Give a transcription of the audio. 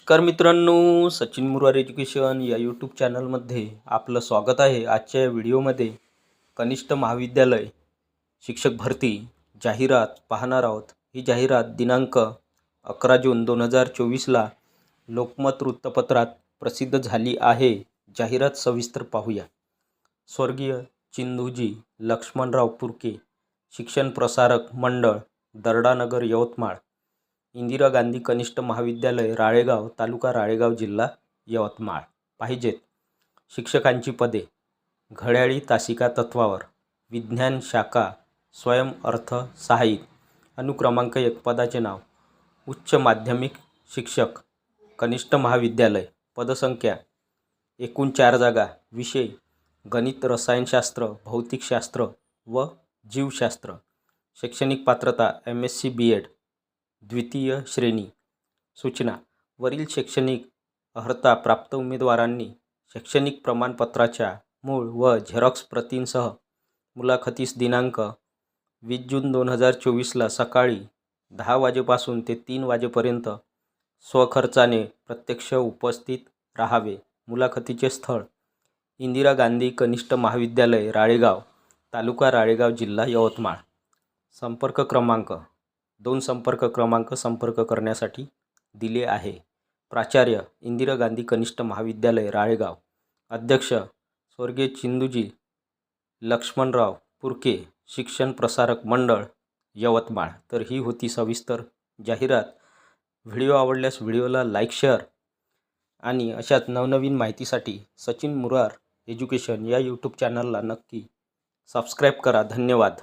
नमस्कार मित्रांनो सचिन मुरार एज्युकेशन या यूट्यूब चॅनलमध्ये आपलं स्वागत आहे आजच्या या व्हिडिओमध्ये. कनिष्ठ महाविद्यालय शिक्षक भरती जाहिरात पाहणार आहोत. ही जाहिरात दिनांक अकरा जून दोन हजार चोवीसला लोकमत वृत्तपत्रात प्रसिद्ध झाली आहे. जाहिरात सविस्तर पाहूया. स्वर्गीय चिंदूजी लक्ष्मणराव पुरके शिक्षण प्रसारक मंडळ दर्डानगर यवतमाळ. इंदिरा गांधी कनिष्ठ महाविद्यालय राळेगाव तालुका राळेगाव जिल्हा यवतमाळ. पाहिजेत. शिक्षकांची पदे. घड्याळी तासिका तत्वावर. विज्ञान शाखा स्वयं अर्थ सहाय्यित अनुक्रमांक एक पदाचे नाव. उच्च माध्यमिक शिक्षक कनिष्ठ महाविद्यालय. पदसंख्या. एकूण चार जागा. विषय गणित रसायनशास्त्र भौतिकशास्त्र व जीवशास्त्र. शैक्षणिक पात्रता M S C B Ed द्वितीय श्रेणी. सूचना. वरील शैक्षणिक अर्हता प्राप्त उमेदवारांनी शैक्षणिक प्रमाणपत्राच्या मूळ व झेरॉक्स प्रतींसह मुलाखतीस दिनांक वीस जून दोन हजार चोवीसला सकाळी दहा वाजेपासून ते तीन वाजेपर्यंत स्वखर्चाने प्रत्यक्ष उपस्थित राहावे. मुलाखतीचे स्थळ इंदिरा गांधी कनिष्ठ महाविद्यालय राळेगाव तालुका राळेगाव जिल्हा यवतमाळ. संपर्क क्रमांक दोन संपर्क क्रमांक संपर्क करण्यासाठी दिले आहे. प्राचार्य इंदिरा गांधी कनिष्ठ महाविद्यालय राळेगाव. अध्यक्ष स्वर्गीय चिंदूजी लक्ष्मणराव पुरके शिक्षण प्रसारक मंडळ यवतमाळ. तर ही होती सविस्तर जाहिरात. व्हिडिओ आवडल्यास व्हिडिओला लाईक शेअर आणि अशाच नवनवीन माहितीसाठी सचिन मुरार एज्युकेशन या यूट्यूब चॅनलला नक्की सबस्क्राईब करा. धन्यवाद.